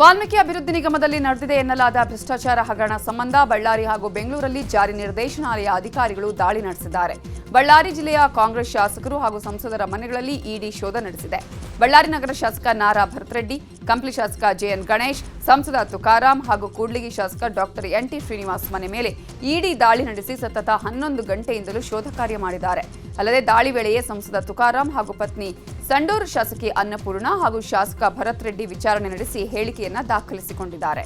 ವಾಲ್ಮೀಕಿ ಅಭಿವೃದ್ಧಿ ನಿಗಮದಲ್ಲಿ ನಡೆದಿದೆ ಎನ್ನಲಾದ ಭ್ರಷ್ಟಾಚಾರ ಹಗರಣ ಸಂಬಂಧ ಬಳ್ಳಾರಿ ಹಾಗೂ ಬೆಂಗಳೂರಲ್ಲಿ ಜಾರಿ ನಿರ್ದೇಶನಾಲಯ ಅಧಿಕಾರಿಗಳು ದಾಳಿ ನಡೆಸಿದ್ದಾರೆ. ಬಳ್ಳಾರಿ ಜಿಲ್ಲೆಯ ಕಾಂಗ್ರೆಸ್ ಶಾಸಕರು ಹಾಗೂ ಸಂಸದರ ಮನೆಗಳಲ್ಲಿ ಇಡಿ ಶೋಧ ನಡೆಸಿದೆ. ಬಳ್ಳಾರಿ ನಗರ ಶಾಸಕ ನಾರಾ ಭರತ್ರೆಡ್ಡಿ, ಕಂಪ್ಲಿ ಶಾಸಕ ಜೆಎನ್ ಗಣೇಶ್, ಸಂಸದ ತುಕಾರಾಂ ಹಾಗೂ ಕೂಡ್ಲಿಗಿ ಶಾಸಕ ಡಾಕ್ಟರ್ ಎನ್ ಟಿ ಶ್ರೀನಿವಾಸ್ ಮನೆ ಮೇಲೆ ಇಡಿ ದಾಳಿ ನಡೆಸಿ ಸತತ ಹನ್ನೊಂದು ಗಂಟೆಯಿಂದಲೂ ಶೋಧ ಕಾರ್ಯ ಮಾಡಿದ್ದಾರೆ. ಅಲ್ಲದೆ ದಾಳಿ ವೇಳೆಯೇ ಸಂಸದ ತುಕಾರಾಂ ಹಾಗೂ ಪತ್ನಿ ಸಂಡೂರು ಶಾಸಕಿ ಅನ್ನಪೂರ್ಣ ಹಾಗೂ ಶಾಸಕ ಭರತ್ ರೆಡ್ಡಿ ವಿಚಾರಣೆ ನಡೆಸಿ ಹೇಳಿಕೆಯನ್ನ ದಾಖಲಿಸಿಕೊಂಡಿದ್ದಾರೆ.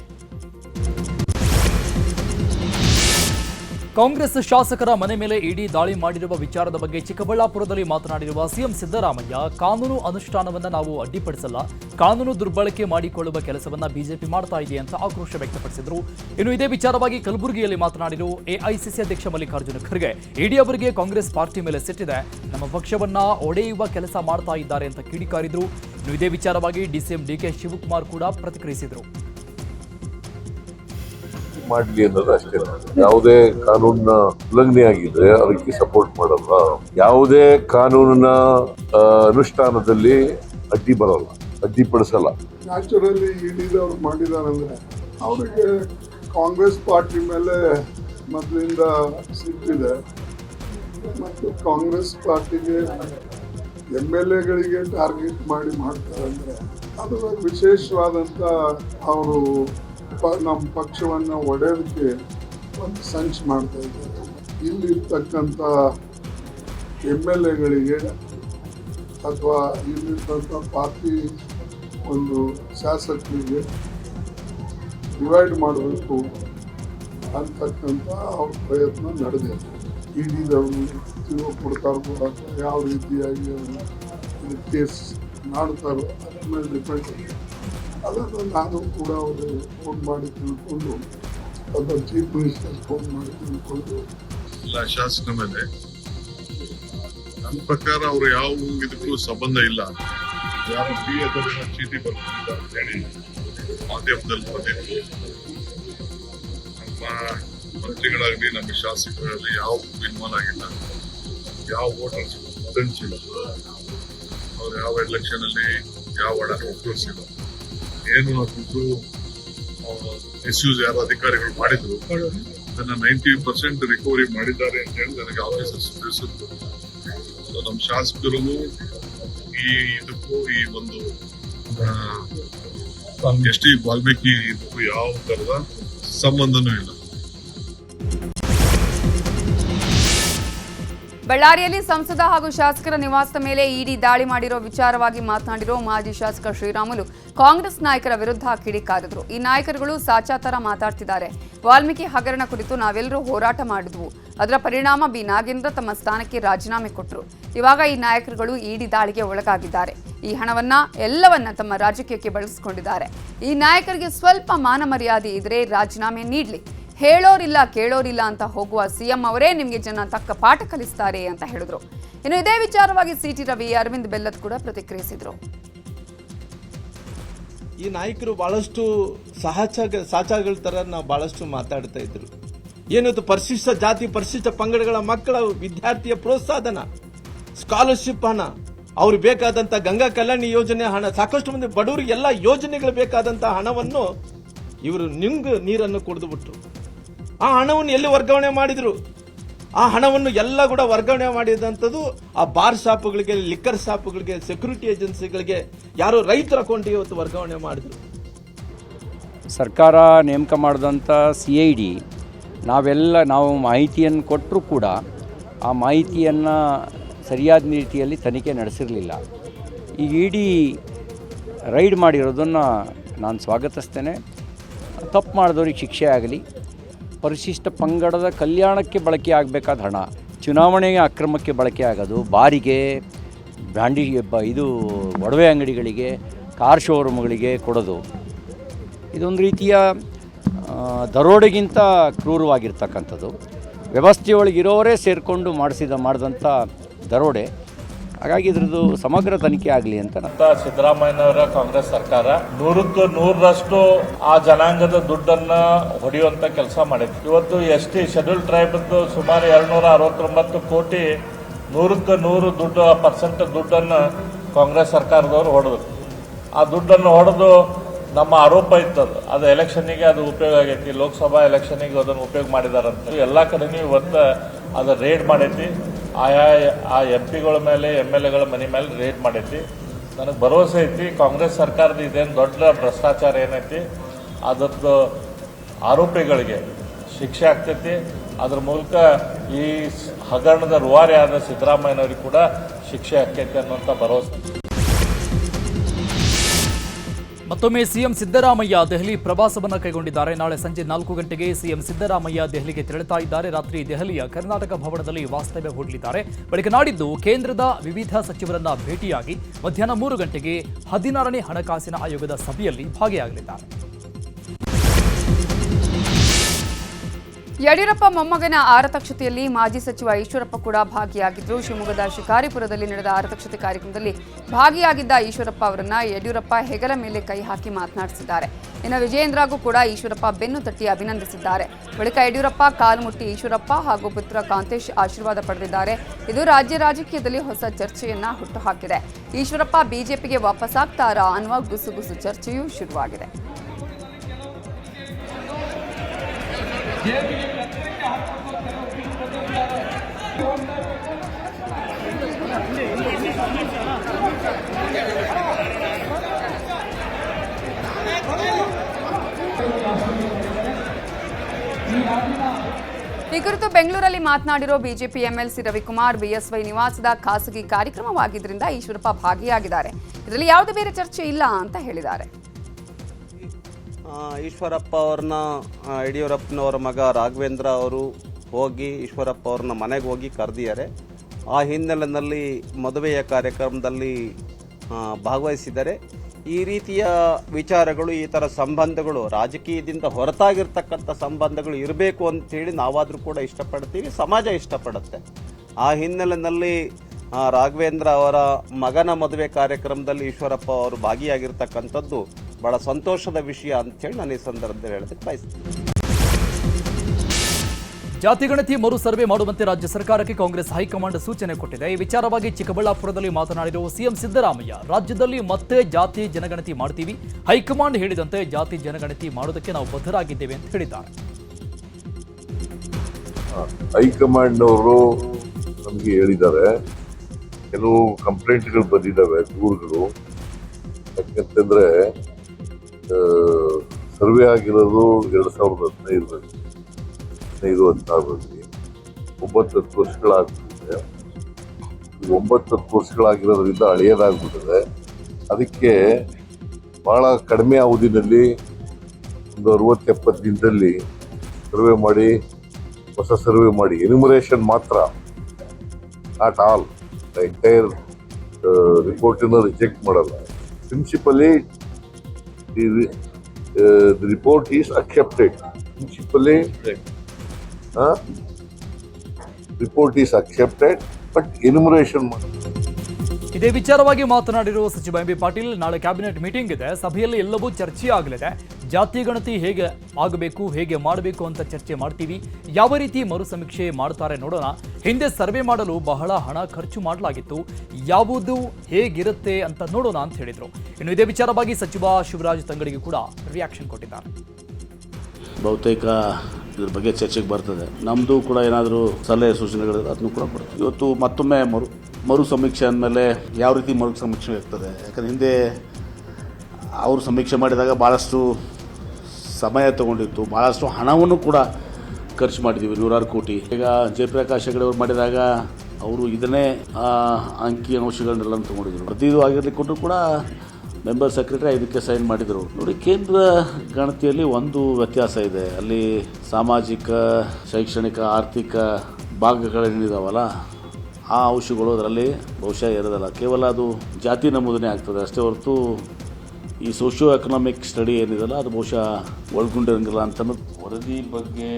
ಕಾಂಗ್ರೆಸ್ ಶಾಸಕರ ಮನೆ ಮೇಲೆ ಇಡಿ ದಾಳಿ ಮಾಡಿರುವ ವಿಚಾರದ ಬಗ್ಗೆ ಚಿಕ್ಕಬಳ್ಳಾಪುರದಲ್ಲಿ ಮಾತನಾಡಿರುವ ಸಿಎಂ ಸಿದ್ದರಾಮಯ್ಯ, ಕಾನೂನು ಅನುಷ್ಠಾನವನ್ನು ನಾವು ಅಡ್ಡಿಪಡಿಸಲ್ಲ, ಕಾನೂನು ದುರ್ಬಳಕೆ ಮಾಡಿಕೊಳ್ಳುವ ಕೆಲಸವನ್ನ ಬಿಜೆಪಿ ಮಾಡ್ತಾ ಇದೆ ಅಂತ ಆಕ್ರೋಶ ವ್ಯಕ್ತಪಡಿಸಿದರು. ಇನ್ನು ಇದೇ ವಿಚಾರವಾಗಿ ಕಲಬುರಗಿಯಲ್ಲಿ ಮಾತನಾಡಿರುವ ಎಐಸಿಸಿ ಅಧ್ಯಕ್ಷ ಮಲ್ಲಿಕಾರ್ಜುನ ಖರ್ಗೆ. ಇಡಿ ಅವರಿಗೆ ಕಾಂಗ್ರೆಸ್ ಪಾರ್ಟಿ ಮೇಲೆ ಸಿಟ್ಟಿದೆ. ನಮ್ಮ ಪಕ್ಷವನ್ನ ಒಡೆಯುವ ಕೆಲಸ ಮಾಡ್ತಾ ಇದ್ದಾರೆ ಅಂತ ಕಿಡಿಕಾರಿದ್ರು. ಇನ್ನು ಇದೇ ವಿಚಾರವಾಗಿ ಡಿಸಿಎಂ ಡಿಕೆ ಶಿವಕುಮಾರ್ ಕೂಡ ಪ್ರತಿಕ್ರಿಯಿಸಿದರು. ಮಾಡ್ಲಿ ಅನ್ನೋದು ಅಷ್ಟೇ ಯಾವುದೇ ಕಾನೂನಿನ ಉಲ್ಲಂಘನೆ ಆಗಿದ್ರೆ ಅದಕ್ಕೆ ಸಪೋರ್ಟ್ ಮಾಡಲ್ಲ ಯಾವುದೇ ಕಾನೂನಿನ ಅನುಷ್ಠಾನದಲ್ಲಿ ಅಡ್ಡಿ ಬರಲ್ಲ ಅಡ್ಡಿಪಡಿಸಲ್ಲ ನ್ಯಾಚುರಲಿ ಅವರಿಗೆ ಕಾಂಗ್ರೆಸ್ ಪಾರ್ಟಿ ಮೇಲೆ ಮೊದಲಿಂದ ಸಿಟ್ಟಿದೆ ಮತ್ತು ಕಾಂಗ್ರೆಸ್ ಪಾರ್ಟಿಗೆ ಎಂ ಎಲ್ ಎಗಳಿಗೆ ಟಾರ್ಗೆಟ್ ಮಾಡಿ ಮಾಡ್ತಾರೆ ಅಂದರೆ ಅದು ವಿಶೇಷವಾದಂಥ ಅವರು ನಮ್ಮ ಪಕ್ಷವನ್ನು ಒಡೆಯೋದಕ್ಕೆ ಒಂದು ಸಂಚು ಮಾಡ್ತಾ ಇದ್ದಾರೆ. ಇಲ್ಲಿರ್ತಕ್ಕಂಥ ಎಂ ಎಲ್ ಎಗಳಿಗೆ ಅಥವಾ ಇಲ್ಲಿರ್ತಕ್ಕಂಥ ಪಾರ್ಟಿ ಒಂದು ಶಾಸಕರಿಗೆ ಡಿವೈಡ್ ಮಾಡಬೇಕು ಅಂತಕ್ಕಂಥ ಅವ್ರ ಪ್ರಯತ್ನ ನಡೆದಿದೆ. ಇಡಿದವರು ತಿರುವು ಕೊಡ್ತಾರೋ ಅಥವಾ ಯಾವ ರೀತಿಯಾಗಿ ಅವರು ಕೇಸ್ ಮಾಡ್ತಾರೋ ಅದ್ರ ಮೇಲೆ ಡಿಪೆಂಡ್ ಅದನ್ನು ನಾನು ಕೂಡ ಅವರು ಫೋನ್ ಮಾಡಿ ತಿಳ್ಕೊಂಡು ಒಬ್ಬ ಚೀಫ್ ಮಿನಿಸ್ಟರ್ ಫೋನ್ ಮಾಡಿ ತಿಳ್ಕೊಂಡು. ಎಲ್ಲ ಶಾಸಕರ ಮೇಲೆ. ನನ್ನ ಪ್ರಕಾರ ಅವರು ಯಾವ ಇದಕ್ಕೂ ಸಂಬಂಧ ಇಲ್ಲ. ಯಾರು ಬಿ ಅದರ ಚೀಟಿ ಬರ್ತಿಲ್ಲ ಮಾಧ್ಯಮದಲ್ಲಿ ಬಂದಿತ್ತು ನಮ್ಮ ಮಂತ್ರಿಗಳಾಗಲಿ, ನಮ್ಮ ಶಾಸಕರಲ್ಲಿ ಯಾವ ಇನ್ವಾಲ್ವ್ ಆಗಿಲ್ಲ. ಯಾವ ವೋಟರ್ಸ್ ಅವ್ರು ಯಾವ ಎಲೆಕ್ಷನ್ ಅಲ್ಲಿ ಯಾವ ಒಡ ಉಪಯೋಗಿಸಿಲ್ಲ ಏನು ಆ ಮಿಸ್ ಮಿಸ್ಯೂಸ್ ಯಾರು ಅಧಿಕಾರಿಗಳು ಮಾಡಿದ್ರು. ಅದನ್ನ ನೈಂಟಿ ಪರ್ಸೆಂಟ್ ರಿಕವರಿ ಮಾಡಿದ್ದಾರೆ ಅಂತ ಹೇಳಿ ನನಗೆ ಆಫೀಸರ್ಸ್ ತಿಳಿಸಿದ್ರು ನಮ್ಮ ಶಾಸಕರು ಈ ಇದಕ್ಕೂ ಈ ಒಂದು ಎಸ್ ಟಿ ವಾಲ್ಮೀಕಿ ಇದಕ್ಕೂ ಯಾವ ತರದ ಸಂಬಂಧನೂ ಇಲ್ಲ. ಬಳ್ಳಾರಿಯಲ್ಲಿ ಸಂಸದ ಹಾಗೂ ಶಾಸಕರ ನಿವಾಸದ ಮೇಲೆ ಇಡಿ ದಾಳಿ ಮಾಡಿರೋ ವಿಚಾರವಾಗಿ ಮಾತನಾಡಿರೋ ಮಾಜಿ ಶಾಸಕ ಶ್ರೀರಾಮುಲು ಕಾಂಗ್ರೆಸ್ ನಾಯಕರ ವಿರುದ್ಧ ಕಿಡಿಕಾರಿದ್ರು ಈ ನಾಯಕರುಗಳು ಸಾಚಾತರ ಮಾತಾಡ್ತಿದ್ದಾರೆ. ವಾಲ್ಮೀಕಿ ಹಗರಣ ಕುರಿತು ನಾವೆಲ್ಲರೂ ಹೋರಾಟ ಮಾಡಿದ್ವು. ಅದರ ಪರಿಣಾಮ ಬಿ. ನಾಗೇಂದ್ರ ತಮ್ಮ ಸ್ಥಾನಕ್ಕೆ ರಾಜೀನಾಮೆ ಕೊಟ್ಟರು ಇವಾಗ ಈ ನಾಯಕರುಗಳು ಇಡಿ ದಾಳಿಗೆ ಒಳಗಾಗಿದ್ದಾರೆ. ಈ ಹಣವನ್ನ ಎಲ್ಲವನ್ನ ತಮ್ಮ ರಾಜಕೀಯಕ್ಕೆ ಬಳಸಿಕೊಂಡಿದ್ದಾರೆ. ಈ ನಾಯಕರಿಗೆ ಸ್ವಲ್ಪ ಮಾನ ಮರ್ಯಾದೆ ಇದ್ರೆ ರಾಜೀನಾಮೆ ನೀಡಲಿ. ಹೇಳೋರಿಲ್ಲ, ಕೇಳೋರಿಲ್ಲ ಅಂತ ಹೋಗುವ ಸಿಎಂ ಅವರೇ ನಿಮಗೆ ಜನ ತಕ್ಕ ಪಾಠ ಕಲಿಸ್ತಾರೆ ಅಂತ ಹೇಳಿದ್ರು. ಇನ್ನು ಇದೇ ವಿಚಾರವಾಗಿ ಸಿಟಿ ರವಿ ಅರವಿಂದ್ ಬೆಲ್ಲದ್ ಕೂಡ ಪ್ರತಿಕ್ರಿಯಿಸಿದ್ರು. ಈ ನಾಯಕರು ಬಹಳಷ್ಟು ಸಹಚ ಸಾಚಾಗಳ ತರ ನಾವು ಬಹಳಷ್ಟು ಮಾತಾಡ್ತಾ ಇದ್ರು. ಏನಿತ್ತು? ಪರಿಶಿಷ್ಟ ಜಾತಿ, ಪರಿಶಿಷ್ಟ ಪಂಗಡಗಳ ಮಕ್ಕಳ ವಿದ್ಯಾರ್ಥಿಯ ಪ್ರೋತ್ಸಾಹನ ಸ್ಕಾಲರ್ಶಿಪ್ ಹಣ ಅವ್ರು ಬೇಕಾದಂತ ಗಂಗಾ ಕಲ್ಯಾಣಿ ಯೋಜನೆ ಹಣ, ಸಾಕಷ್ಟು ಮಂದಿ ಬಡವರಿಗೆಲ್ಲ ಯೋಜನೆಗಳು ಬೇಕಾದಂತ ಹಣವನ್ನು ಇವರು ನಿಮ್ಗೆ ನೀರನ್ನು ಕುಡಿದು ಬಿಟ್ರು. ಆ ಹಣವನ್ನು ಎಲ್ಲಿ ವರ್ಗಾವಣೆ ಮಾಡಿದ್ರು? ಆ ಹಣವನ್ನು ಎಲ್ಲ ಕೂಡ ವರ್ಗಾವಣೆ ಮಾಡಿದಂಥದ್ದು ಆ ಬಾರ್ ಶಾಪ್ಗಳಿಗೆ, ಲಿಕ್ಕರ್ ಶಾಪ್ಗಳಿಗೆ, ಸೆಕ್ಯೂರಿಟಿ ಏಜೆನ್ಸಿಗಳಿಗೆ ಯಾರು ರೈತರ ಅಕೌಂಟಿಗೆ ಇವತ್ತು ವರ್ಗಾವಣೆ ಮಾಡಿದ್ರು. ಸರ್ಕಾರ ನೇಮಕ ಮಾಡಿದಂಥ ಸಿ ಐ ಡಿ, ನಾವೆಲ್ಲ ನಾವು ಮಾಹಿತಿಯನ್ನು ಕೊಟ್ಟರೂ ಕೂಡ ಆ ಮಾಹಿತಿಯನ್ನು ಸರಿಯಾದ ರೀತಿಯಲ್ಲಿ ತನಿಖೆ ನಡೆಸಿರಲಿಲ್ಲ. ಈಗ ಇಡೀ ರೈಡ್ ಮಾಡಿರೋದನ್ನು ನಾನು ಸ್ವಾಗತಿಸ್ತೇನೆ. ತಪ್ಪು ಮಾಡಿದವ್ರಿಗೆ ಶಿಕ್ಷೆ ಆಗಲಿ ಪರಿಶಿಷ್ಟ ಪಂಗಡದ ಕಲ್ಯಾಣಕ್ಕೆ ಬಳಕೆ ಆಗಬೇಕಾದ ಹಣ ಚುನಾವಣೆಗೆ ಅಕ್ರಮಕ್ಕೆ ಬಳಕೆ ಆಗೋದು, ಬಾರಿಗೆ ಬ್ರ್ಯಾಂಡಿ ಇದು ಒಡವೆ ಅಂಗಡಿಗಳಿಗೆ, ಕಾರ್ ಶೋರೂಮ್ಗಳಿಗೆ ಕೊಡೋದು. ಇದೊಂದು ರೀತಿಯ ದರೋಡೆಗಿಂತ ಕ್ರೂರವಾಗಿರ್ತಕ್ಕಂಥದ್ದು. ವ್ಯವಸ್ಥೆಯೊಳಗಿರೋರೇ ಸೇರಿಕೊಂಡು ಮಾಡಿಸಿದ, ಮಾಡಿದಂಥ ದರೋಡೆ. ಹಾಗಾಗಿ ಇದ್ರದ್ದು ಸಮಗ್ರ ತನಿಖೆ ಆಗಲಿ ಅಂತ ಸಿದ್ದರಾಮಯ್ಯನವರ ಕಾಂಗ್ರೆಸ್ ಸರ್ಕಾರ ನೂರಕ್ಕೆ ನೂರರಷ್ಟು ಆ ಜನಾಂಗದ ದುಡ್ಡನ್ನ ಹೊಡೆಯುವಂತ ಕೆಲಸ ಮಾಡಿದೆ ಇವತ್ತು ಎಸ್ ಟಿ ಶೆಡ್ಯೂಲ್ ಟ್ರೈಬ್ ಸುಮಾರು ಎರಡ್ನೂರ ಅರವತ್ತೊಂಬತ್ತು ಕೋಟಿ ನೂರಕ್ಕೆ ನೂರು ದುಡ್ಡು ಪರ್ಸೆಂಟ್ ದುಡ್ಡನ್ನು ಕಾಂಗ್ರೆಸ್ ಸರ್ಕಾರದವರು ಹೊಡೆದ್ರು. ಆ ದುಡ್ಡನ್ನು ಹೊಡೆದು ನಮ್ಮ ಆರೋಪ ಇತ್ತದು. ಅದು ಎಲೆಕ್ಷನ್ನಿಗೆ ಅದು ಉಪಯೋಗ ಆಗೈತಿ, ಲೋಕಸಭಾ ಎಲೆಕ್ಷನ್ನಿಗೆ ಅದನ್ನು ಉಪಯೋಗ ಮಾಡಿದಾರಂತ. ಎಲ್ಲ ಕಡೆನೂ ಇವತ್ತು ಅದು ರೇಡ್ ಮಾಡೈತಿ. ಆಯಾ, ಆ ಎಂ ಪಿಗಳ ಮೇಲೆ ಎಂ ಎಲ್ ಎಗಳ ಮನೆ ಮೇಲೆ ರೇಟ್ ಮಾಡೈತಿ. ನನಗೆ ಭರವಸೆ ಐತಿ, ಕಾಂಗ್ರೆಸ್ ಸರ್ಕಾರದ ಇದೇನು ದೊಡ್ಡ ಭ್ರಷ್ಟಾಚಾರ ಏನೈತಿ, ಅದರದ್ದು ಆರೋಪಿಗಳಿಗೆ ಶಿಕ್ಷೆ ಆಗ್ತೈತಿ. ಅದ್ರ ಮೂಲಕ ಈ ಹಗರಣದ ರೂವಾರಿ ಆದ ಸಿದ್ದರಾಮಯ್ಯನವ್ರಿಗೆ ಕೂಡ ಶಿಕ್ಷೆ ಆಗ್ತೈತಿ ಅನ್ನೋಂಥ ಭರವಸೆ. ಮತ್ತೊಮ್ಮೆ ಸಿಎಂ ಸಿದ್ದರಾಮಯ್ಯ ದೆಹಲಿ ಪ್ರವಾಸವನ್ನು ಕೈಗೊಂಡಿದ್ದಾರೆ. ನಾಳೆ ಸಂಜೆ ನಾಲ್ಕು ಗಂಟೆಗೆ ಸಿಎಂ ಸಿದ್ದರಾಮಯ್ಯ ದೆಹಲಿಗೆ ತೆರಳುತ್ತಾ ಇದ್ದಾರೆ. ರಾತ್ರಿ ದೆಹಲಿಯ ಕರ್ನಾಟಕ ಭವನದಲ್ಲಿ ವಾಸ್ತವ್ಯ ಹೂಡಲಿದ್ದಾರೆ. ಬಳಿಕ ನಾಡಿದ್ದು ಕೇಂದ್ರದ ವಿವಿಧ ಸಚಿವರನ್ನ ಭೇಟಿಯಾಗಿ ಮಧ್ಯಾಹ್ನ ಮೂರು ಗಂಟೆಗೆ ಹದಿನಾರನೇ ಹಣಕಾಸಿನ ಆಯೋಗದ ಸಭೆಯಲ್ಲಿ ಭಾಗಿಯಾಗಲಿದ್ದಾರೆ. ಯಡಿಯೂರಪ್ಪ ಮೊಮ್ಮಗನ ಆರತಕ್ಷತೆಯಲ್ಲಿ ಮಾಜಿ ಸಚಿವ ಈಶ್ವರಪ್ಪ ಕೂಡ ಭಾಗಿಯಾಗಿದ್ದರು ಶಿವಮೊಗ್ಗದ ಶಿಕಾರಿಪುರದಲ್ಲಿ ನಡೆದ ಆರತಕ್ಷತೆ ಕಾರ್ಯಕ್ರಮದಲ್ಲಿ ಭಾಗಿಯಾಗಿದ್ದ ಈಶ್ವರಪ್ಪ ಅವರನ್ನ ಯಡಿಯೂರಪ್ಪ ಹೆಗಲ ಮೇಲೆ ಕೈ ಹಾಕಿ ಮಾತನಾಡಿಸಿದ್ದಾರೆ. ಇನ್ನು ವಿಜಯೇಂದ್ರಗೂ ಕೂಡ ಈಶ್ವರಪ್ಪ ಬೆನ್ನು ತಟ್ಟಿ ಅಭಿನಂದಿಸಿದ್ದಾರೆ. ಬಳಿಕ ಯಡಿಯೂರಪ್ಪ ಕಾಲು ಮುಟ್ಟಿ ಈಶ್ವರಪ್ಪ ಹಾಗೂ ಪುತ್ರ ಕಾಂತೇಶ್ ಆಶೀರ್ವಾದ ಪಡೆದಿದ್ದಾರೆ. ಇದು ರಾಜ್ಯ ರಾಜಕೀಯದಲ್ಲಿ ಹೊಸ ಚರ್ಚೆಯನ್ನ ಹುಟ್ಟುಹಾಕಿದೆ. ಈಶ್ವರಪ್ಪ ಬಿಜೆಪಿಗೆ ವಾಪಸ್ಸಾಗ್ತಾರಾ ಅನ್ನುವ ಗುಸುಗುಸು ಚರ್ಚೆಯೂ ಶುರುವಾಗಿದೆ. ಈ ಕುರಿತು ಬೆಂಗಳೂರಲ್ಲಿ ಮಾತನಾಡಿರೋ ಬಿಜೆಪಿ ಎಂಎಲ್ಸಿ ರವಿಕುಮಾರ್, ಬಿಎಸ್ವೈ ನಿವಾಸದ ಖಾಸಗಿ ಕಾರ್ಯಕ್ರಮವಾಗಿದ್ದರಿಂದ ಈಶ್ವರಪ್ಪ ಭಾಗಿಯಾಗಿದ್ದಾರೆ. ಇದರಲ್ಲಿ ಯಾವುದೇ ಬೇರೆ ಚರ್ಚೆ ಇಲ್ಲ ಅಂತ ಹೇಳಿದ್ದಾರೆ. ಈಶ್ವರಪ್ಪ ಅವ್ರನ್ನ ಯಡಿಯೂರಪ್ಪನವ್ರ ಮಗ ರಾಘವೇಂದ್ರ ಅವರು ಹೋಗಿ ಈಶ್ವರಪ್ಪ ಅವ್ರನ್ನ ಮನೆಗೆ ಹೋಗಿ ಕರೆದಿದ್ದಾರೆ. ಆ ಹಿನ್ನೆಲೆಯಲ್ಲಿ ಮದುವೆಯ ಕಾರ್ಯಕ್ರಮದಲ್ಲಿ ಭಾಗವಹಿಸಿದ್ದಾರೆ. ಈ ರೀತಿಯ ವಿಚಾರಗಳು, ಈ ಥರ ಸಂಬಂಧಗಳು, ರಾಜಕೀಯದಿಂದ ಹೊರತಾಗಿರ್ತಕ್ಕಂಥ ಸಂಬಂಧಗಳು ಇರಬೇಕು ಅಂಥೇಳಿ ನಾವಾದರೂ ಕೂಡ ಇಷ್ಟಪಡ್ತೀವಿ, ಸಮಾಜ ಇಷ್ಟಪಡುತ್ತೆ. ಆ ಹಿನ್ನೆಲೆಯಲ್ಲಿ ರಾಘವೇಂದ್ರ ಅವರ ಮಗನ ಮದುವೆ ಕಾರ್ಯಕ್ರಮದಲ್ಲಿ ಈಶ್ವರಪ್ಪ ಅವರು ಭಾಗಿಯಾಗಿರ್ತಕ್ಕಂಥದ್ದು ಬಹಳ ಸಂತೋಷದ ವಿಷಯ ಅಂತೇಳಿ ನಾನು ಈ ಸಂದರ್ಭದಲ್ಲಿ ಹೇಳೋದಕ್ಕೆ ಬಯಸ್ತೀನಿ. ಜಾತಿ ಗಣತಿ ಮರು ಸರ್ವೆ ಮಾಡುವಂತೆ ರಾಜ್ಯ ಸರ್ಕಾರಕ್ಕೆ ಕಾಂಗ್ರೆಸ್ ಹೈಕಮಾಂಡ್ ಸೂಚನೆ ಕೊಟ್ಟಿದೆ. ಈ ವಿಚಾರವಾಗಿ ಚಿಕ್ಕಬಳ್ಳಾಪುರದಲ್ಲಿ ಮಾತನಾಡಿರುವ ಸಿಎಂ ಸಿದ್ದರಾಮಯ್ಯ ರಾಜ್ಯದಲ್ಲಿ ಮತ್ತೆ ಜಾತಿ ಜನಗಣತಿ ಮಾಡ್ತೀವಿ. ಹೈಕಮಾಂಡ್ ಹೇಳಿದಂತೆ ಜಾತಿ ಜನಗಣತಿ ಮಾಡೋದಕ್ಕೆ ನಾವು ಬದ್ಧರಾಗಿದ್ದೇವೆ ಅಂತ ಹೇಳಿದ್ದಾರೆ. ಹೈಕಮಾಂಡ್ನವರು ನಮಗೆ ಹೇಳಿದ್ದಾರೆ ಕೆಲವು ಕಂಪ್ಲೇಂಟ್ಗಳು ಬಂದಿದ್ದಾವೆ ದೂರುಗಳು. ಯಾಕಂತಂದ್ರೆ ಸರ್ವೆ ಆಗಿರೋದು ಎರಡು ಸಾವಿರದ ಹದಿನೈದರಲ್ಲಿ. ಹದಿನೈದು ಹದಿನಾರರಲ್ಲಿ ಒಂಬತ್ತು ಹತ್ತು ವರ್ಷಗಳಾಗ್ಬಿಟ್ಟಿದೆ. ಒಂಬತ್ತು ಹತ್ತು ವರ್ಷಗಳಾಗಿರೋದ್ರಿಂದ ಹಳೆಯದಾಗ್ಬಿಟ್ಟಿದೆ ಅದಕ್ಕೆ ಭಾಳ ಕಡಿಮೆ ಅವಧಿನಲ್ಲಿ ಒಂದು ಅರವತ್ತು ಎಪ್ಪತ್ತು ದಿನದಲ್ಲಿ ಸರ್ವೆ ಮಾಡಿ, ಹೊಸ ಸರ್ವೆ ಮಾಡಿ ಎನ್ಯುಮರೇಷನ್ ಮಾತ್ರ. ನಾಟ್ ಆಲ್ ಎಂಟೈರ್ ರಿಪೋರ್ಟನ್ನು ರಿಜೆಕ್ಟ್ ಮಾಡಲ್ಲ. Principally the, uh, the report is accepted. Principally, uh, report is accepted, but enumeration. ಇದೇ ವಿಚಾರವಾಗಿ ಮಾತನಾಡಿರುವ ಸಚಿವ ಎಂ ಬಿ ಪಾಟೀಲ್, ನಾಳೆ ಕ್ಯಾಬಿನೆಟ್ ಮೀಟಿಂಗ್ ಇದೆ. ಸಭೆಯಲ್ಲಿ ಎಲ್ಲವೂ ಚರ್ಚೆ ಆಗಲಿದೆ ಜಾತಿ ಗಣತಿ ಹೇಗೆ ಆಗಬೇಕು, ಹೇಗೆ ಮಾಡಬೇಕು ಅಂತ ಚರ್ಚೆ ಮಾಡ್ತೀವಿ. ಯಾವ ರೀತಿ ಮರು ಸಮೀಕ್ಷೆ ಮಾಡ್ತಾರೆ ನೋಡೋಣ. ಹಿಂದೆ ಸರ್ವೆ ಮಾಡಲು ಬಹಳ ಹಣ ಖರ್ಚು ಮಾಡಲಾಗಿತ್ತು. ಯಾವುದು ಹೇಗಿರುತ್ತೆ ಅಂತ ನೋಡೋಣ ಅಂತ ಹೇಳಿದರು. ಇನ್ನು ಇದೇ ವಿಚಾರವಾಗಿ ಸಚಿವ ಶಿವರಾಜ್ ತಂಗಡಿಗೆ ಕೂಡ ರಿಯಾಕ್ಷನ್ ಕೊಟ್ಟಿದ್ದಾರೆ. ಬಹುತೇಕ ಇದ್ರ ಬಗ್ಗೆ ಚರ್ಚೆಗೆ ಬರ್ತದೆ. ನಮ್ಮದು ಕೂಡ ಏನಾದರೂ ಸಲಹೆ ಸೂಚನೆಗಳು ಅದನ್ನು ಕೂಡ ಕೊಡ್ತೀವಿ. ಇವತ್ತು ಮತ್ತೊಮ್ಮೆ ಮರು ಮರು ಸಮೀಕ್ಷೆ ಅಂದಮೇಲೆ ಯಾವ ರೀತಿ ಮರು ಸಮೀಕ್ಷೆ ಇರ್ತದೆ? ಯಾಕಂದ್ರೆ ಹಿಂದೆ ಅವರು ಸಮೀಕ್ಷೆ ಮಾಡಿದಾಗ ಭಾಳಷ್ಟು ಸಮಯ ತಗೊಂಡಿತ್ತು. ಭಾಳಷ್ಟು ಹಣವನ್ನು ಕೂಡ ಖರ್ಚು ಮಾಡಿದ್ದೀವಿ ನೂರಾರು ಕೋಟಿ. ಈಗ ಜಯಪ್ರಕಾಶ್ ಹೆಗಡೆ ಅವರು ಮಾಡಿದಾಗ ಅವರು ಇದನ್ನೇ ಅಂಕಿ ಅಂಶಗಳನ್ನೆಲ್ಲ ತಗೊಂಡಿದ್ರು. ಪ್ರತಿ ಇದು ಆಗಿರ್ಲಿಕ್ಕೂ ಕೂಡ ಮೆಂಬರ್ ಸೆಕ್ರೆಟರಿ ಇದಕ್ಕೆ ಸೈನ್ ಮಾಡಿದರು. ನೋಡಿ, ಕೇಂದ್ರ ಗಣತಿಯಲ್ಲಿ ಒಂದು ವ್ಯತ್ಯಾಸ ಇದೆ. ಅಲ್ಲಿ ಸಾಮಾಜಿಕ, ಶೈಕ್ಷಣಿಕ, ಆರ್ಥಿಕ ಭಾಗಗಳೇನಿದಾವಲ್ಲ ಆ ಅಂಶಗಳು ಅದರಲ್ಲಿ ಬಹುಶಃ ಇರೋದಲ್ಲ. ಕೇವಲ ಅದು ಜಾತಿ ನಮೂದನೆ ಆಗ್ತದೆ. ಅಷ್ಟೇ ಹೊರತು ಈ ಸೋಷಿಯೋ ಎಕನಾಮಿಕ್ ಸ್ಟಡಿ ಏನಿದೆಲ್ಲ ಅದು ಬಹುಶಃ ಒಳಗೊಂಡಿರಂಗಿಲ್ಲ ಅಂತ ವರದಿ ಬಗ್ಗೆ,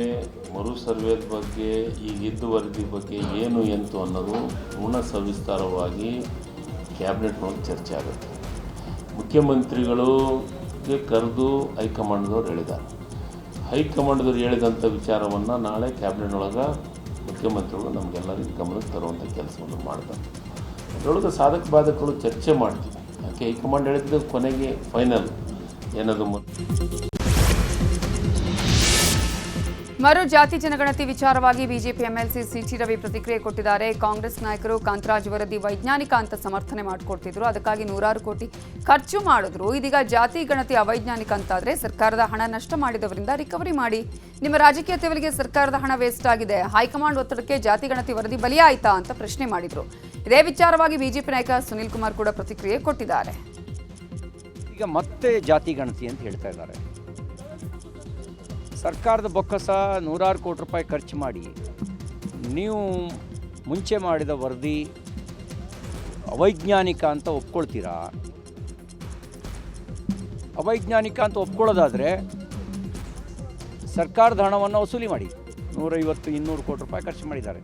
ಮರು ಸರ್ವೇದ ಬಗ್ಗೆ ಈಗಿದ್ದ ವರದಿ ಬಗ್ಗೆ ಏನು ಎಂತು ಅನ್ನೋದು ಪೂರ್ಣ ಸವಿಸ್ತಾರವಾಗಿ ಕ್ಯಾಬಿನೆಟ್ನೊಳಗೆ ಚರ್ಚೆ ಆಗುತ್ತೆ. ಮುಖ್ಯಮಂತ್ರಿಗಳಿಗೆ ಕರೆದು ಹೈಕಮಾಂಡ್ದವ್ರು ಹೇಳಿದ್ದಾರೆ. ಹೈಕಮಾಂಡ್ದವ್ರು ಹೇಳಿದಂಥ ವಿಚಾರವನ್ನು ನಾಳೆ ಕ್ಯಾಬಿನೆಟ್ನೊಳಗೆ ಮುಖ್ಯಮಂತ್ರಿಗಳು ನಮಗೆಲ್ಲರಿಗೂ ಗಮನಕ್ಕೆ ತರುವಂಥ ಕೆಲಸವನ್ನು ಮಾಡ್ತಾರೆ. ಅದರೊಳಗೆ ಸಾಧಕ ಬಾಧಕಗಳು ಚರ್ಚೆ ಮಾಡ್ತೀವಿ. ಯಾಕೆ ಹೈಕಮಾಂಡ್ ಹೇಳಿದ್ದು ಕೊನೆಗೆ ಫೈನಲ್. ಏನದು ಮರು ಜಾತಿ ಜನಗಣತಿ ವಿಚಾರವಾಗಿ ಬಿಜೆಪಿ ಎಂಎಲ್ಸಿ ಸಿಟಿ ರವಿ ಪ್ರತಿಕ್ರಿಯೆ ಕೊಟ್ಟಿದ್ದಾರೆ. ಕಾಂಗ್ರೆಸ್ ನಾಯಕರು ಕಾಂತರಾಜ್ ವರದಿ ವೈಜ್ಞಾನಿಕ ಅಂತ ಸಮರ್ಥನೆ ಮಾಡಿಕೊಡ್ತಿದ್ರು. ಅದಕ್ಕಾಗಿ ನೂರಾರು ಕೋಟಿ ಖರ್ಚು ಮಾಡಿದ್ರು. ಇದೀಗ ಜಾತಿ ಗಣತಿ ಅವೈಜ್ಞಾನಿಕ ಅಂತಾದ್ರೆ ಸರ್ಕಾರದ ಹಣ ನಷ್ಟ ಮಾಡಿದವರಿಂದ ರಿಕವರಿ ಮಾಡಿ. ನಿಮ್ಮ ರಾಜಕೀಯ ತೆವಲಿಗೆ ಸರ್ಕಾರದ ಹಣ ವೇಸ್ಟ್ ಆಗಿದೆ. ಹೈಕಮಾಂಡ್ ಒತ್ತಡಕ್ಕೆ ಜಾತಿ ಗಣತಿ ವರದಿ ಬಲಿಯಾಯಿತಾ ಅಂತ ಪ್ರಶ್ನೆ ಮಾಡಿದ್ರು. ಇದೇ ವಿಚಾರವಾಗಿ ಬಿಜೆಪಿ ನಾಯಕ ಸುನಿಲ್ ಕುಮಾರ್ ಕೂಡ ಪ್ರತಿಕ್ರಿಯೆ ಕೊಟ್ಟಿದ್ದಾರೆ. ಈಗ ಮತ್ತೆ ಜಾತಿ ಗಣತಿ ಅಂತ ಹೇಳ್ತಾ ಇದ್ದಾರೆ. ಸರ್ಕಾರದ ಬೊಕ್ಕಸ ನೂರಾರು ಕೋಟಿ ರೂಪಾಯಿ ಖರ್ಚು ಮಾಡಿ, ನೀವು ಮುಂಚೆ ಮಾಡಿದ ವರದಿ ಅವೈಜ್ಞಾನಿಕ ಅಂತ ಒಪ್ಕೊಳ್ತೀರಾ? ಅವೈಜ್ಞಾನಿಕ ಅಂತ ಒಪ್ಕೊಳ್ಳೋದಾದರೆ ಸರ್ಕಾರದ ಹಣವನ್ನು ವಸೂಲಿ ಮಾಡಿ. ನೂರೈವತ್ತು, ಇನ್ನೂರು ಕೋಟಿ ರೂಪಾಯಿ ಖರ್ಚು ಮಾಡಿದ್ದಾರೆ.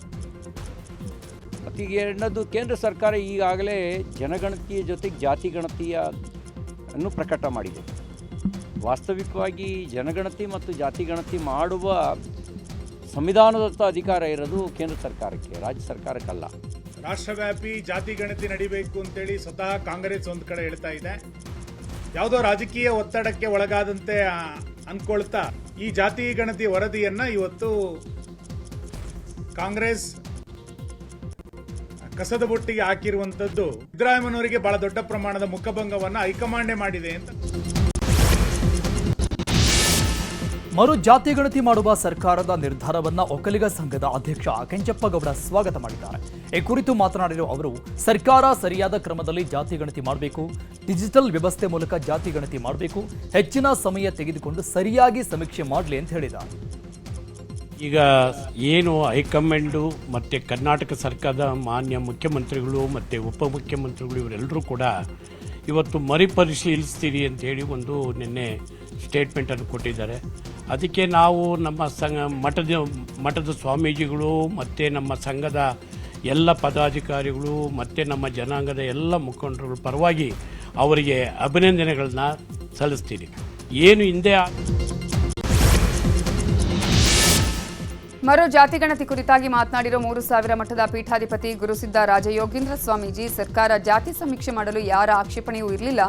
ಮತ್ತೀಗ ಎರಡನೇದು, ಕೇಂದ್ರ ಸರ್ಕಾರ ಈಗಾಗಲೇ ಜನಗಣತಿಯ ಜೊತೆಗೆ ಜಾತಿ ಗಣತಿಯ ಅನ್ನು ಪ್ರಕಟ ಮಾಡಿದೆ. ವಾಸ್ತವಿಕವಾಗಿ ಜನಗಣತಿ ಮತ್ತು ಜಾತಿ ಗಣತಿ ಮಾಡುವ ಸಂವಿಧಾನದತ್ತ ಅಧಿಕಾರ ಇರೋದು ಕೇಂದ್ರ ಸರ್ಕಾರಕ್ಕೆ, ರಾಜ್ಯ ಸರ್ಕಾರಕ್ಕಲ್ಲ. ರಾಷ್ಟ್ರವ್ಯಾಪಿ ಜಾತಿ ಗಣತಿ ನಡಿಬೇಕು ಅಂತೇಳಿ ಸ್ವತಃ ಕಾಂಗ್ರೆಸ್ ಒಂದು ಕಡೆ ಹೇಳ್ತಾ ಇದೆ. ಯಾವುದೋ ರಾಜಕೀಯ ಒತ್ತಡಕ್ಕೆ ಒಳಗಾದಂತೆ ಅಂದ್ಕೊಳ್ತಾ ಈ ಜಾತಿ ಗಣತಿ ವರದಿಯನ್ನ ಇವತ್ತು ಕಾಂಗ್ರೆಸ್ ಕಸದ ಬುಟ್ಟಿಗೆ ಹಾಕಿರುವಂತದ್ದು ಸಿದ್ದರಾಮಯ್ಯನವರಿಗೆ ಬಹಳ ದೊಡ್ಡ ಪ್ರಮಾಣದ ಮುಖಭಂಗವನ್ನು ಹೈಕಮಾಂಡೇ ಮಾಡಿದೆ ಅಂತ. ಮರು ಜಾತಿ ಗಣತಿ ಮಾಡುವ ಸರ್ಕಾರದ ನಿರ್ಧಾರವನ್ನ ಒಕ್ಕಲಿಗ ಸಂಘದ ಅಧ್ಯಕ್ಷ ಕೆಂಚಪ್ಪಗೌಡ ಸ್ವಾಗತ ಮಾಡಿದ್ದಾರೆ. ಈ ಕುರಿತು ಮಾತನಾಡಿರುವ ಅವರು, ಸರ್ಕಾರ ಸರಿಯಾದ ಕ್ರಮದಲ್ಲಿ ಜಾತಿ ಗಣತಿ ಮಾಡಬೇಕು, ಡಿಜಿಟಲ್ ವ್ಯವಸ್ಥೆ ಮೂಲಕ ಜಾತಿ ಗಣತಿ ಮಾಡಬೇಕು, ಹೆಚ್ಚಿನ ಸಮಯ ತೆಗೆದುಕೊಂಡು ಸರಿಯಾಗಿ ಸಮೀಕ್ಷೆ ಮಾಡಲಿ ಅಂತ ಹೇಳಿದ್ದಾರೆ. ಈಗ ಏನು ಹೈಕಮಾಂಡು ಮತ್ತು ಕರ್ನಾಟಕ ಸರ್ಕಾರದ ಮಾನ್ಯ ಮುಖ್ಯಮಂತ್ರಿಗಳು ಮತ್ತು ಉಪಮುಖ್ಯಮಂತ್ರಿಗಳು ಇವರೆಲ್ಲರೂ ಕೂಡ ಇವತ್ತು ಮರುಪರಿಶೀಲಿಸ್ತೀರಿ ಅಂತ ಹೇಳಿ ಒಂದು ನಿನ್ನೆ ಸ್ಟೇಟ್ಮೆಂಟನ್ನು ಕೊಟ್ಟಿದ್ದಾರೆ. ಅದಕ್ಕೆ ನಾವು ನಮ್ಮ ಸಂಘ, ಮಠದ ಮಠದ ಸ್ವಾಮೀಜಿಗಳು, ಮತ್ತು ನಮ್ಮ ಸಂಘದ ಎಲ್ಲ ಪದಾಧಿಕಾರಿಗಳು, ಮತ್ತು ನಮ್ಮ ಜನಾಂಗದ ಎಲ್ಲ ಮುಖಂಡರುಗಳ ಪರವಾಗಿ ಅವರಿಗೆ ಅಭಿನಂದನೆಗಳನ್ನ ಸಲ್ಲಿಸ್ತೀನಿ. ಏನು ಹಿಂದೆ ಮರು ಜಾತಿ ಗಣತಿ ಕುರಿತಾಗಿ ಮಾತನಾಡಿರೋ ಮೂರು ಸಾವಿರ ಮಠದ ಪೀಠಾಧಿಪತಿ ಗುರುಸಿದ್ದ ರಾಜಯೋಗೀಂದ್ರ ಸ್ವಾಮೀಜಿ ಸರ್ಕಾರ ಜಾತಿ ಸಮೀಕ್ಷೆ ಮಾಡಲು ಯಾರ ಆಕ್ಷೇಪಣೆಯೂ ಇರಲಿಲ್ಲ.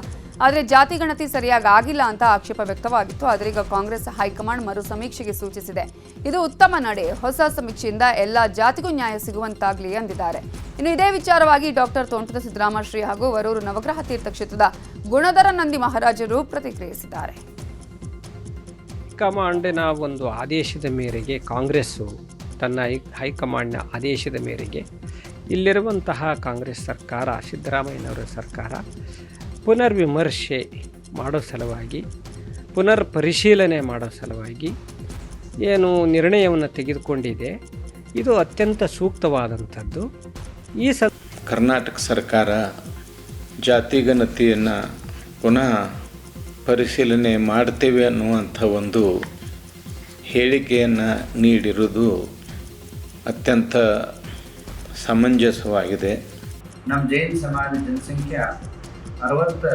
ಆದರೆ ಜಾತಿ ಗಣತಿ ಸರಿಯಾಗಿ ಆಗಿಲ್ಲ ಅಂತ ಆಕ್ಷೇಪ ವ್ಯಕ್ತವಾಗಿತ್ತು. ಆದರೆ ಈಗ ಕಾಂಗ್ರೆಸ್ ಹೈಕಮಾಂಡ್ ಮರು ಸಮೀಕ್ಷೆಗೆ ಸೂಚಿಸಿದೆ. ಇದು ಉತ್ತಮ ನಡೆ. ಹೊಸ ಸಮೀಕ್ಷೆಯಿಂದ ಎಲ್ಲ ಜಾತಿಗೂ ನ್ಯಾಯ ಸಿಗುವಂತಾಗಲಿ ಎಂದಿದ್ದಾರೆ ಇನ್ನು ಇದೇ ವಿಚಾರವಾಗಿ ಡಾಕ್ಟರ್ ತೋಂಟದ ಸಿದ್ದರಾಮಶ್ರೀ ಹಾಗೂ ವರೂರು ನವಗ್ರಹ ತೀರ್ಥಕ್ಷೇತ್ರದ ಗುಣಧರ ನಂದಿ ಮಹಾರಾಜರು ಪ್ರತಿಕ್ರಿಯಿಸಿದ್ದಾರೆ. ಹೈಕಮಾಂಡಿನ ಒಂದು ಆದೇಶದ ಮೇರೆಗೆ ಕಾಂಗ್ರೆಸ್ಸು ತನ್ನ ಹೈಕಮಾಂಡ್ನ ಆದೇಶದ ಮೇರೆಗೆ ಇಲ್ಲಿರುವಂತಹ ಕಾಂಗ್ರೆಸ್ ಸರ್ಕಾರ, ಸಿದ್ದರಾಮಯ್ಯನವರ ಸರ್ಕಾರ ಪುನರ್ವಿಮರ್ಶೆ ಮಾಡೋ ಸಲುವಾಗಿ ಪುನರ್ ಪರಿಶೀಲನೆ ಮಾಡೋ ಸಲುವಾಗಿ ಏನು ನಿರ್ಣಯವನ್ನು ತೆಗೆದುಕೊಂಡಿದೆ. ಇದು ಅತ್ಯಂತ ಸೂಕ್ತವಾದಂಥದ್ದು. ಈ ಸ ಕರ್ನಾಟಕ ಸರ್ಕಾರ ಜಾತಿಗಣತಿಯನ್ನು ಪುನಃ ಪರಿಶೀಲನೆ ಮಾಡ್ತೇವೆ ಅನ್ನುವಂಥ ಒಂದು ಹೇಳಿಕೆಯನ್ನು ನೀಡಿರುವುದು ಅತ್ಯಂತ ಸಮಂಜಸವಾಗಿದೆ. ನಮ್ಮ ಜೈನ ಸಮಾಜ ಜನಸಂಖ್ಯೆ ಅರವತ್ತು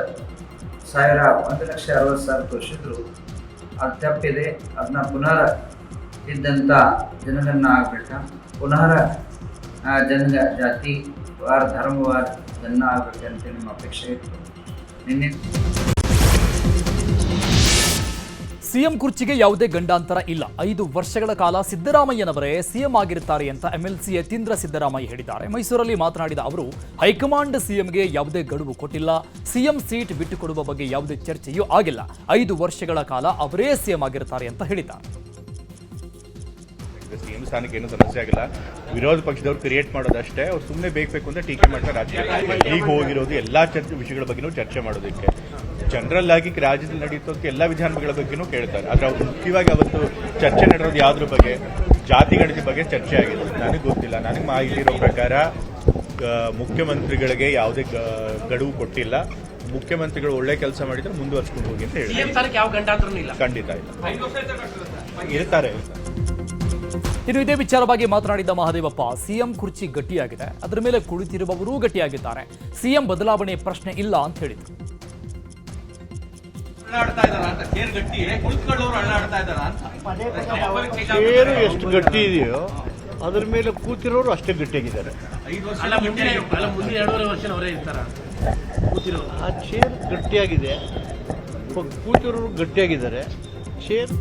ಸಾವಿರ, ಒಂದು ಲಕ್ಷ ಅರವತ್ತು ಸಾವಿರ ತೋರಿಸಿದ್ರು. ಅದು ತಪ್ಪಿದೆ ಅದನ್ನ ಪುನಃ ಇದ್ದಂಥ ಜನಗಣನ ಆಗ್ಬಿಟ್ಟ ಪುನಃ ಜನಗ ಜನ ಜಾತಿ, ವಾರ ಧರ್ಮವಾರ ಜನ ಆಗ್ಬೇಕಂತ ನಮ್ಮ ಅಪೇಕ್ಷೆ ಇತ್ತು. ನಿನ್ನೆ ಸಿಎಂ ಕುರ್ಚಿಗೆ ಯಾವುದೇ ಗಂಡಾಂತರ ಇಲ್ಲ. ಐದು ವರ್ಷಗಳ ಕಾಲ ಸಿದ್ದರಾಮಯ್ಯನವರೇ ಸಿಎಂ ಆಗಿರುತ್ತಾರೆ ಅಂತ ಎಂಎಲ್ಸಿ ಯತೀಂದ್ರ ಸಿದ್ದರಾಮಯ್ಯ ಹೇಳಿದ್ದಾರೆ. ಮೈಸೂರಲ್ಲಿ ಮಾತನಾಡಿದ ಅವರು, ಹೈಕಮಾಂಡ್ ಸಿಎಂಗೆ ಯಾವುದೇ ಗಡುವು ಕೊಟ್ಟಿಲ್ಲ. ಸಿಎಂ ಸೀಟ್ ಬಿಟ್ಟುಕೊಡುವ ಬಗ್ಗೆ ಯಾವುದೇ ಚರ್ಚೆಯೂ ಆಗಿಲ್ಲ. ಐದು ವರ್ಷಗಳ ಕಾಲ ಅವರೇ ಸಿಎಂ ಆಗಿರುತ್ತಾರೆ ಅಂತ ಹೇಳಿದ್ದಾರೆ. ವಿರೋಧ ಪಕ್ಷದವ್ರು ಕ್ರಿಯೇಟ್ ಮಾಡೋದಷ್ಟೇ ಅವ್ರು ಸುಮ್ಮನೆ ಬೇಕು ಬೇಕು ಅಂತ ಟೀಕೆ ಮಾಡ್ತಾರೆ. ರಾಜಕೀಯ ಈಗ ಹೋಗಿರೋದು ಎಲ್ಲಾ ಚರ್ಚೆ ವಿಷಯಗಳ ಬಗ್ಗೆನೂ ಚರ್ಚೆ ಮಾಡೋದಕ್ಕೆ. ಜನರಲ್ ಆಗಿ ರಾಜ್ಯದಲ್ಲಿ ನಡೆಯುತ್ತ ಎಲ್ಲ ವಿಧಾನಗಳ ಬಗ್ಗೆನೂ ಕೇಳ್ತಾರೆ. ಆದರೆ ಅವ್ರು ಮುಖ್ಯವಾಗಿ ಅವತ್ತು ಚರ್ಚೆ ನಡೆಯೋದು ಯಾವ್ದ್ರ ಬಗ್ಗೆ? ಜಾತಿ ಗಣತಿ ಬಗ್ಗೆ ಚರ್ಚೆ ಆಗಿದೆ ನನಗೆ ಗೊತ್ತಿಲ್ಲ. ನನಗೆ ಮಾಹಿತಿ ಇರೋ ಪ್ರಕಾರ ಮುಖ್ಯಮಂತ್ರಿಗಳಿಗೆ ಯಾವುದೇ ಗಡುವು ಕೊಟ್ಟಿಲ್ಲ. ಮುಖ್ಯಮಂತ್ರಿಗಳು ಒಳ್ಳೆ ಕೆಲಸ ಮಾಡಿದ್ರೆ ಮುಂದುವರ್ಸ್ಕೊಂಡು ಹೋಗಿ ಅಂತ ಹೇಳಿ ಖಂಡಿತ ಇಲ್ಲ. ಇರ್ತಾರೆ. ಇನ್ನು ಇದೇ ವಿಚಾರವಾಗಿ ಮಾತನಾಡಿದ ಮಹದೇವಪ್ಪ ಸಿಎಂ ಕುರ್ಚಿ ಗಟ್ಟಿಯಾಗಿದೆ. ಅದರ ಮೇಲೆ ಕುಳಿತಿರುವವರೂ ಗಟ್ಟಿಯಾಗಿದ್ದಾರೆ. ಸಿಎಂ ಬದಲಾವಣೆ ಪ್ರಶ್ನೆ ಇಲ್ಲ ಅಂತ ಹೇಳಿದರು. ಚೇರು ಎಷ್ಟು ಗಟ್ಟಿ ಇದೆಯೋ ಅದ್ರ ಮೇಲೆ ಕೂತಿರೋರು ಅಷ್ಟೇ ಗಟ್ಟಿಯಾಗಿದ್ದಾರೆ. ಆ ಚೇರ್ ಗಟ್ಟಿಯಾಗಿದೆ. ಕೂತಿರೋರು ಗಟ್ಟಿಯಾಗಿದ್ದಾರೆ. ಶೇರ್